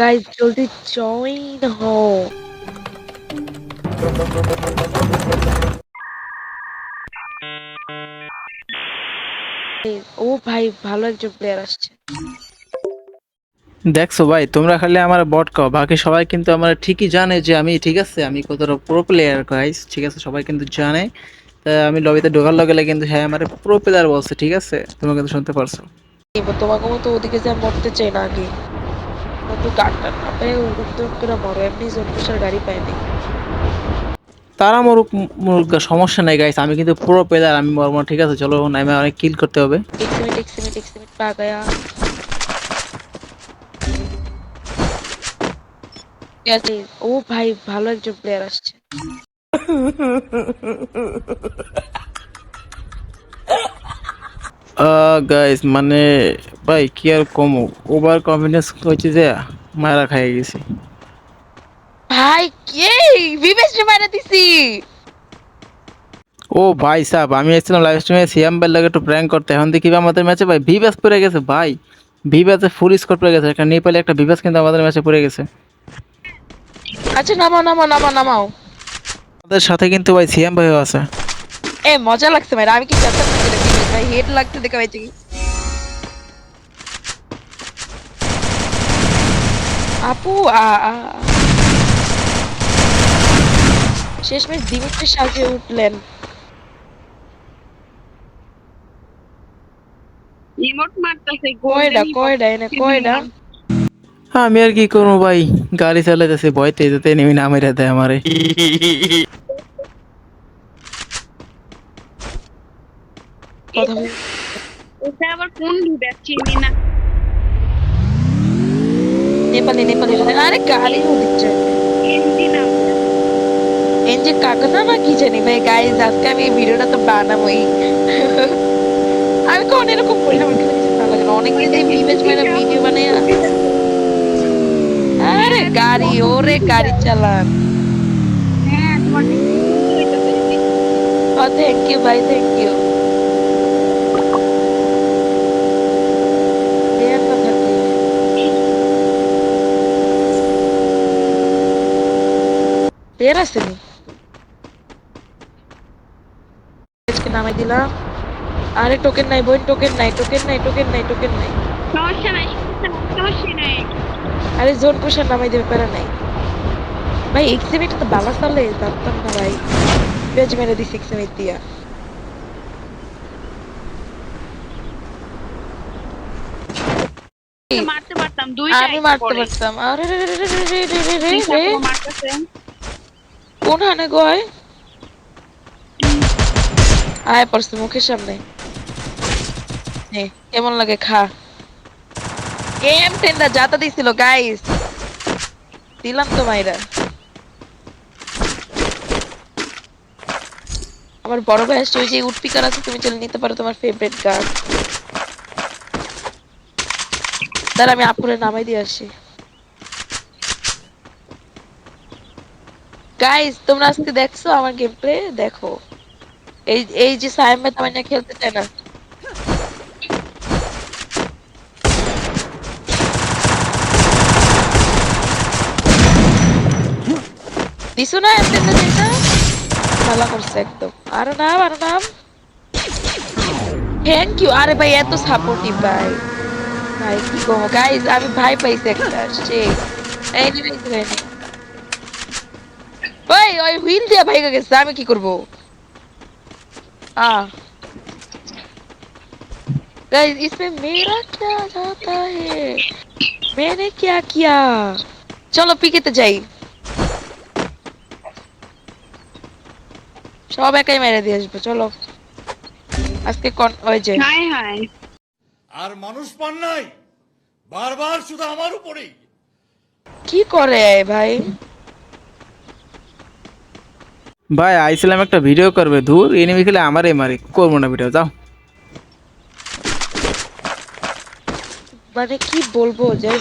guys, জলদি join হও। ও ভাই ভালো একজন প্লেয়ার আসছে। দেখছ ভাই তোমরা খালি আমার বট কাও বাকি সবাই কিন্তু আমার ঠিকই জানে যে আমি ঠিক আছে আমি কতটা প্রো প্লেয়ার গাইস ঠিক আছে সবাই কিন্তু জানে। তা আমি লবিতে ঢোকার লগে লাগে কিন্তু হ্যাঁ আমার প্রো প্লেয়ার বলছে ঠিক আছে তোমরা কিন্তু শুনতে পারছ। তোমাকে মতো ওদিকে যা মরতে চাই না আগে। তারা মরুক সমস্যা নেই গাইস আমি কিন্তু পুরো পেদার আমি মরম ঠিক আছে চলো নামে অনেক কিল করতে হবে। এক মিনিট এক মিনিট ও ভাই ভালো একজন প্লেয়ার আসছে গাইস মানে ভাই কি আর কম? ওভার কনফিডেন্স হচ্ছে যে মারা খাই গেছি। ভাই কে? বিবেশ মারা দিছি। ও ভাই সাহেব আমি এসেছিলাম লাইভ স্ট্রিমে সিএম বেল লাগে একটু প্র্যাঙ্ক করতে। এখন দেখি আমাদের ম্যাচে ভাই ভিভাস পড়ে গেছে ভাই। ভিভাসে ফুল স্কোর পড়ে গেছে একটা নেপালে একটা ভিভাস কিন্তু আমাদের ম্যাচে পড়ে গেছে। আচ্ছা নামাও নামাও নামাও নামাও। আমাদের সাথে কিন্তু ভাই সিএম ভাইও আছে। এ মজা লাগছে ভাই আমি কি চাচ্ছি ভাই হেড লাগতে দেখা পাইছি আপু। শেষমেশ দিমিত্রি সাজে উঠলেন। ইমোট মারতাছে কয়ডা কয়ডা এনে কয়ডা? আমি আর কি করব ভাই গাড়ি চালাইতেছে ভয়তে যেতে নেমে না মেরে দেয় আমারে। এটা আবার কোন চিনি না। নেপালি নেপালি আরে গালি দিচ্ছে। নাম এনজে কাকাতা না কি জানি? ভাই গাইজ আজকে আমি এই ভিডিওটা তো বানাবোই। আমি কোন এরকম না আমার কাছে ভালো লাগে না। অনেক এই ইমেজ মানে ভিডিও বানাই না আরে গাড়ি ওরে গাড়ি চালান। হ্যাঁ তোমার থ্যাংক ইউ ভাই থ্যাংক ইউ বের আসেনি নামাই দিলাম। আরে টোকেন নাই বোন টোকেন নাই টোকেন নাই টোকেন নাই টোকেন নাই। সমস্যা নাই সমস্যা নাই। আরে জোন কুশার নামাই দেবে প্যারা নাই। ভাই এক্সিবিট তো বালা চলে জানতাম না ভাই। পেজ মেরে দিছি এক্সিবিট দিয়া। মারতে পারতাম দুই আমি মারতে পারতাম। আরে রে রে রে রে রে রে রে রে রে কোন হানে গয় আয়? পড়ছে মুখের সামনে। কেমন লাগে খা। যাতা দিছিল গাইস দিলাম তো মাইরা। আমার বড় ভাই আসছে, ওই যে উটপিকার আছে, তুমি চলে নিতে পারো তোমার ফেভারিট গান দাঁড়া, আমি আপুরে নামাই দিয়ে আসি গাইস তোমরা আজকে দেখছ আমার গেম প্লে দেখো। এই এই যে সাইম আমি না খেলতে চায় না। দিছো না এমনি যেটা? ভালো করছে একদম। আরও নাম আরও নাম। থ্যাংক ইউ আরে ভাই এত সাপোর্টিভ ভাই। ভাই কি কমো? গাইস আমি ভাই পাইছি একটা। সে এই নে এই নে, এই নে। ওই ওই হুইল দিয়া ভাইগা গেছে আমি কি করব आ गाइस इसमें मेरा क्या जाता है मैंने क्या किया চলো পিকেতে যাই সব একাই মেরে দিয়ে আসবো চলো আজকে কোন ওই যে হাই হাই আর মানুষ পান নাই বারবার শুধু আমার উপরেই কি করে ভাই ভাই আইছিলাম একটা ভিডিও করবে ধুর এনিমি খেলে আমারই মারে করব না ভিডিও যাও। মানে কি বলব যাই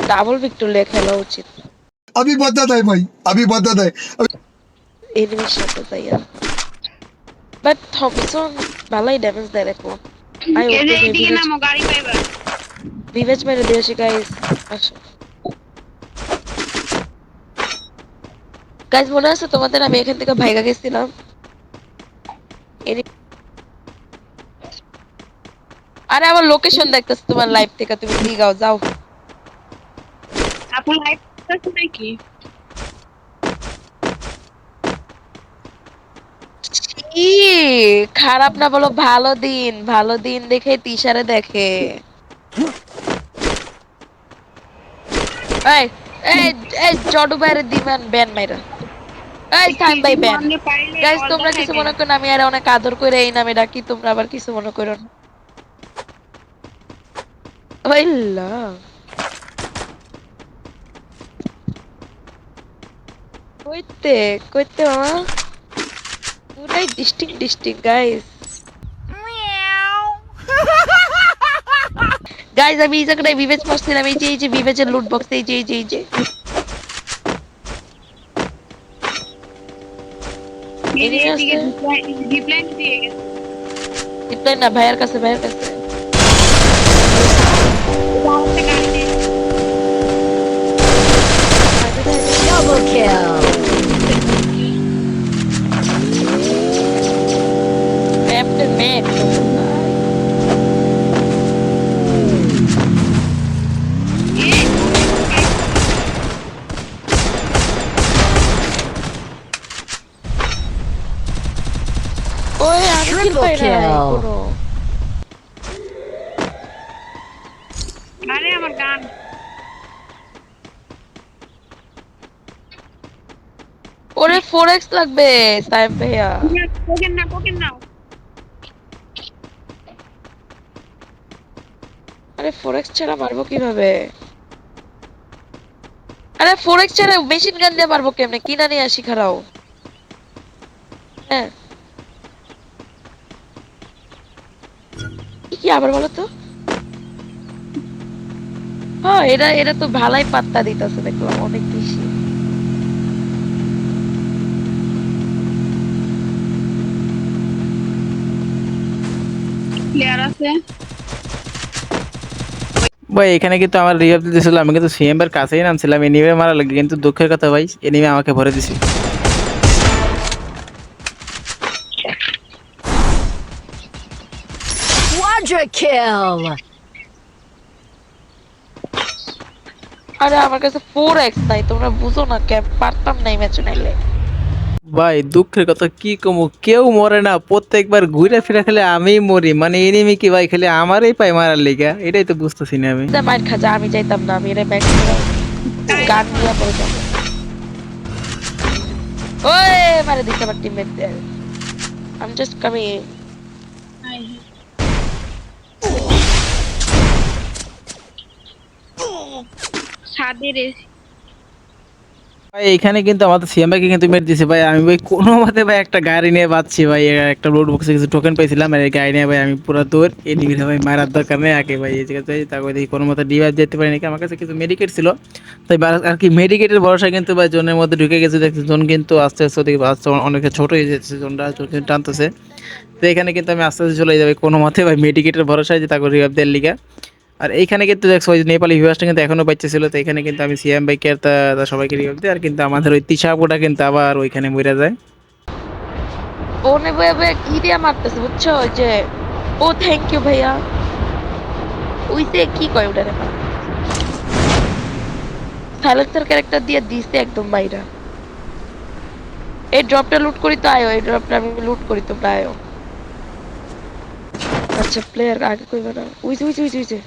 ডাবল ভিক্টর লেখা খেলা উচিত। আমি বাধা দেয় ভাই আমি বাধা দেয় এনিমির সাথে তাই বাট থমসন ভালোই ড্যামেজ দেয় দেখো আই ওকে বিবেচ মেরে দিয়েছি গাইস আসো। গাইস মনে আছে তোমাদের আমি এখান থেকে ভাইগা গেছিলাম? আরে আমার লোকেশন দেখতেছ তোমার লাইভ থেকে তুমি দিগাও যাও। আপু লাইভ করতেছ নাকি? খারাপ না বলো ভালো দিন ভালো দিন দেখে তিশারে দেখে। এই এই এই জডু বাইরে দিবেন ব্যান মাইরা। এই থাম ভাই ব্যান গাইস তোমরা কিছু মনে করো আমি আর অনেক আদর করে এই নামে ডাকি তোমরা আবার কিছু মনে করো না। কইতে কইতে মামা পুরাই ডিস্ট্রিক্ট ডিস্ট্রিক্ট গাইস গাইস আমি এই জায়গাটায় বিবেচ মারছিলাম এই যে এই যে বিবেচের লুট বক্স এই যে এই যে এই যে। এই যে এদিকে এদিকে আছে। reply- reply দিয়ে গেছে। রিপ্লাই না ভাইয়ের কাছে ভাইয়ের কাছে যাও একটা গাড়ি নিয়ে। Double kill. ওরে 4x লাগবে সাইম ভাইয়া। কোকেন না কোকেন না আরে 4x ছাড়া মারবো কীভাবে? আরে 4x ছাড়া মেশিন গান দিয়ে মারবো কেমনে? কিনা নিয়ে আসি খারাও হ্যাঁ। কি আবার বলো তো? হ্যাঁ এটা এটা তো ভালাই পাত্তা দিতেছে দেখলাম অনেক বেশি। প্লেয়ার আছে। ভাই এখানে কিন্তু আমার রিভাইভ দিতেছিল আমি কিন্তু সিএম এর কাছেই নামছিলাম এনিমে মারা লাগে কিন্তু দুঃখের কথা ভাই এনিমে আমাকে ভরে দিছে। Kill. আরে আমার কাছে 4x নাই তোমরা বুঝো না কেন পারতাম না এই ম্যাচে নাইলে। ভাই দুঃখের কথা কি কমু? কেউ মরে না প্রত্যেকবার ঘুরে ফিরে খেলে আমি মরি। মানে এনিমি কি ভাই খেলে আমারই পাই মারার লিগা? এটাই তো বুঝতেছি না আমি। যা মার খাজা আমি যাইতাম না আমি এর ব্যাগ গান নিয়ে পড়ে যাব ওই মারে দিতে আমার টিমমেট দের। I'm just coming ছাদের এসি। ভাই, এখানে কিন্তু আমাদের সিএম ভাইকে কিন্তু মেরে দিছে ভাই, আমি ভাই, কোনো মতে ভাই একটা গাড়ি নিয়ে বাঁচছি, ভাই। একটা রোড বক্সে কিছু টোকেন পাইছিলাম, আর এই গাড়ি নিয়ে ভাই আমি পুরো দৌড় এনিমি ভাই মারার দরকার নেই আগে, ভাই। এই জায়গাতে তারপরে দেখি কোনো মতে ডিভাইস যেতে পারি নাকি। আমার কাছে কিছু মেডিকেট ছিল, তাই আর কি মেডিকেটের ভরসা কিন্তু ভাই জোনের মধ্যে ঢুকে গেছে। দেখছি জোন কিন্তু আস্তে আস্তে ওদিকে আস্তে অনেকে ছোট হয়ে যাচ্ছে জোনটা জোন কিন্তু টানতেছে। তো এখানে কিন্তু আমি আস্তে আস্তে চলে যাবে কোনো মতে ভাই মেডিকেটের ভরসায় যে তারপর রিভাইভ দেওয়ার লিগা। আর এইখানে কিন্তু দেখছ, ওই নেপালি ভিউয়ার্সটা কিন্তু এখনও বাচ্চা ছিল তো এখানে কিন্তু আমি সিএম বাইকে আর তা- সবাইকে রিভাইভ দিই, আর কিন্তু আমাদের ওই তিশাপুটা কিন্তু আবার ওইখানে মরে যায়। ও নে বয়ে বয়ে কি দিয়ে মারতেছে, বুঝছ? যে, ও থ্যাংক ইউ ভাইয়া। ওই যে কি কয় ওটা রে? সাইলেন্সার ক্যারেক্টার দিয়ে দিছে একদম বাইরা। এই ড্রপটা লুট করি তো আয়ো, এই ড্রপটা আমি লুট করি তো আয়ো আচ্ছা প্লেয়ার আগে কইবে না। উইছে উইছে উইছে উইছে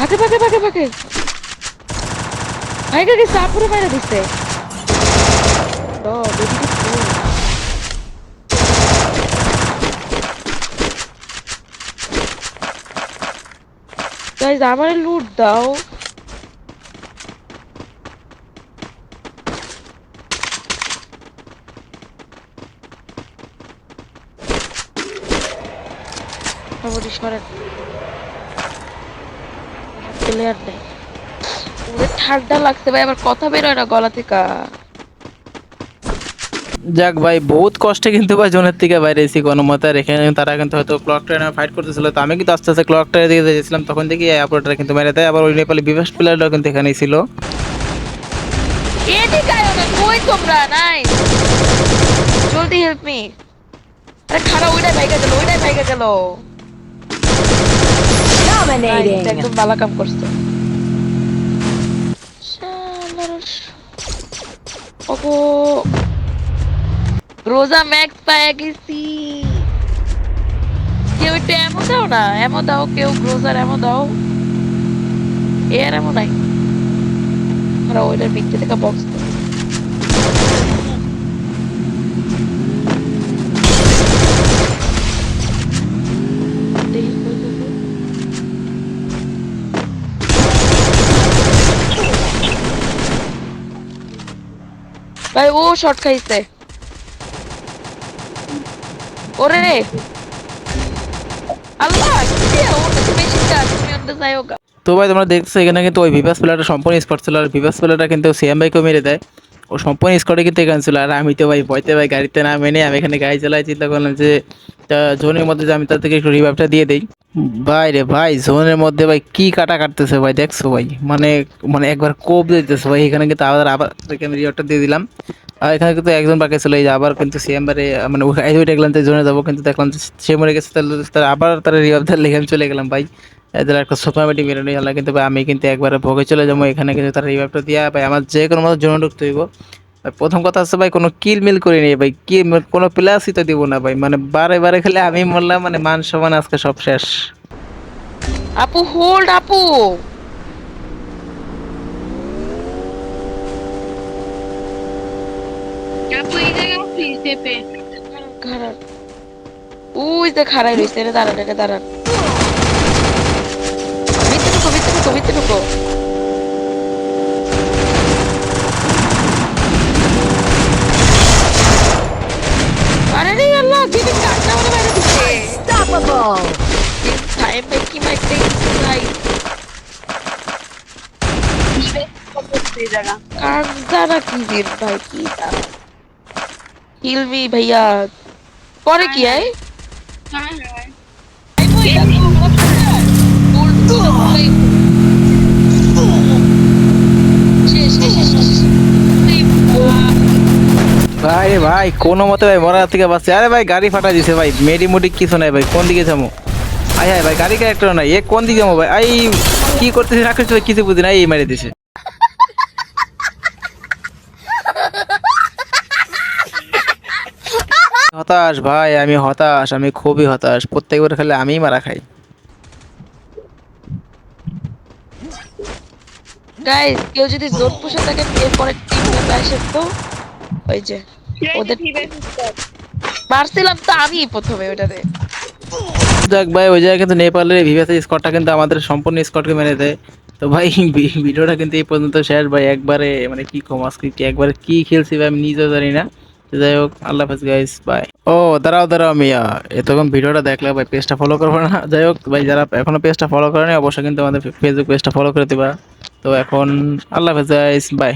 ভাগে ভাগে ভাগে ভাগে। ভাইকে গেছে দিছে? ও বেবি দিছে গাইজ আমার লুট দাও। সরেন প্লেয়ার নেই। ওরে ঠান্ডা লাগছে ভাই আমার কথা বেরোয় না গলা থেকে। যাক ভাই বহুত কষ্টে কিন্তু ভাই জোনের থেকে বাইরে এসেছি কোনো মতে এখানে তারা কিন্তু হয়তো ক্লক ট্রেনে ফাইট করতেছিল। তো আমি কিন্তু আস্তে আস্তে ক্লক ট্রেনের দিকে যাচ্ছিলাম তখন দেখি অপারেটার কিন্তু মেরে দেয়। আবার ওই নেপালি বিবেশ প্লেয়ারটাও কিন্তু এখানেই ছিল। তোমরা? নাই জলদি হেল্প মি আরে খারাপ ওইটাই বাইকে গেল ওইটাই বাইকে গেল। Dominating. একদম ভালো কাম করছ। ওগো। রোজা ম্যাক্স পায়া গেছি। কেউ একটু এমন দাও না? এমন দাও কেউ রোজার এমন দাও। এর এমন নাই। আমরা ওইটার ভিতরে থেকে বক্স ভাই, ও শর্ট খাইছে। ওরে রে। আল্লাহ বেশি কাজ তুমি তো ভাই, তোমরা দেখছ, এখানে কিন্তু ওই ভিভাস প্লেয়ারটা সম্পূর্ণ স্পট ছিল আর ভিভাস প্লেয়ারটা কিন্তু সিএম বাইকেও মেরে দেয়। ও সম্পূর্ণ স্কটে কিন্তু এখানে ছিল। আর আমি তো ভাই ভয়তে ভাই গাড়িতে না মেনে আমি এখানে গাড়ি চালাই চিন্তা করলাম যে জোনের মধ্যে যে আমি তার থেকে একটু রিভাইভটা দিয়ে দিই। ভাই রে ভাই, জোনের মধ্যে ভাই কি কাটা কাটতেছে ভাই, দেখছ ভাই? মানে মানে একবার কোপ দিতেছে ভাই। এখানে কিন্তু আবার আবার আমি রিভাইভটা দিয়ে দিলাম। আর এখানে কিন্তু একজন বাকি ছিল, এই যে আবার কিন্তু সিএম বারে মানে ওই দেখলাম যে জোনে যাব, কিন্তু দেখলাম সে মরে গেছে, তাহলে আবার তার রিভাইভটা লেগে চলে গেলাম ভাই। এদের একটা সুপারমেটি বেরোনি হলো কিন্তু ভাই আমি কিন্তু একবারে ভোগে চলে যাব। এখানে কিন্তু তার রিভাইভটা দিয়া ভাই আমার যে কোনো মতো জন্য ঢুকতে হইব। ভাই প্রথম কথা হচ্ছে ভাই কোনো কিল মিল করিনি ভাই। কি কোনো প্লাসই তো দিব না ভাই। মানে বারে বারে খেলে আমি মরলাম মানে মান সমান আজকে সব শেষ। আপু হোল্ড আপু। আপু এই জায়গায় প্লিজ চেপে খারাপ। ওই যে খারাই রইছে রে দাঁড়ান রে দাঁড়ান। ভিতরে ঢুকো ভিতরে ঢুকো ভিতরে ঢুকো আরে রে আল্লাহ দিদি কাটনা ওরে বাইরে দিচ্ছে Unstoppable. টাইম ভাই কি মাইতে ভাই এই জায়গা কাঁদা কি দিন ভাই কি কিল মি ভাইয়া পরে ভাই ভাই, কোনো মতে ভাই মরার থেকে বাঁচছে। আরে ভাই, গাড়ি ফাটা দিছে ভাই। মেডি মুডি কিছু নাই ভাই, কোন দিকে যাব? আই হাই ভাই, গাড়ি ক্যারেক্টার নাই। এ কোন দিকে যাব ভাই? আই, কি করতেছে না করতেছে কিছু বুঝি না, এই মেরে দিছে। হতাশ ভাই, আমি হতাশ, আমি খুবই হতাশ। প্রত্যেকবার খেলে আমিই মারা খাই। গাইস কেউ যদি জোর পুষে থাকে, এরপরে টিম মেম্বার আসে, তো ওই যে ওদের মারছিলাম তো আমি প্রথমে ওটাতে। যাক ভাই ওই জায়গায় কিন্তু নেপালের ভিভাসের স্কটটা কিন্তু আমাদের সম্পূর্ণ স্কটকে মেরে দেয়। তো ভাই ভিডিওটা কিন্তু এই পর্যন্ত শেষ ভাই একবারে মানে কি কম আজকে কি একবারে কি খেলছি ভাই আমি নিজেও জানি না। যাই হোক আল্লাহ হাফেজ গাইস বাই ও দাঁড়াও দাঁড়াও মিয়া এতক্ষণ ভিডিওটা দেখলে ভাই পেজটা ফলো করব না। যাই হোক ভাই যারা এখনও পেজটা ফলো করেনি অবশ্যই কিন্তু আমাদের ফেসবুক পেজটা ফলো করে দিবা। তো এখন আল্লাহ হাফেজ গাইস বাই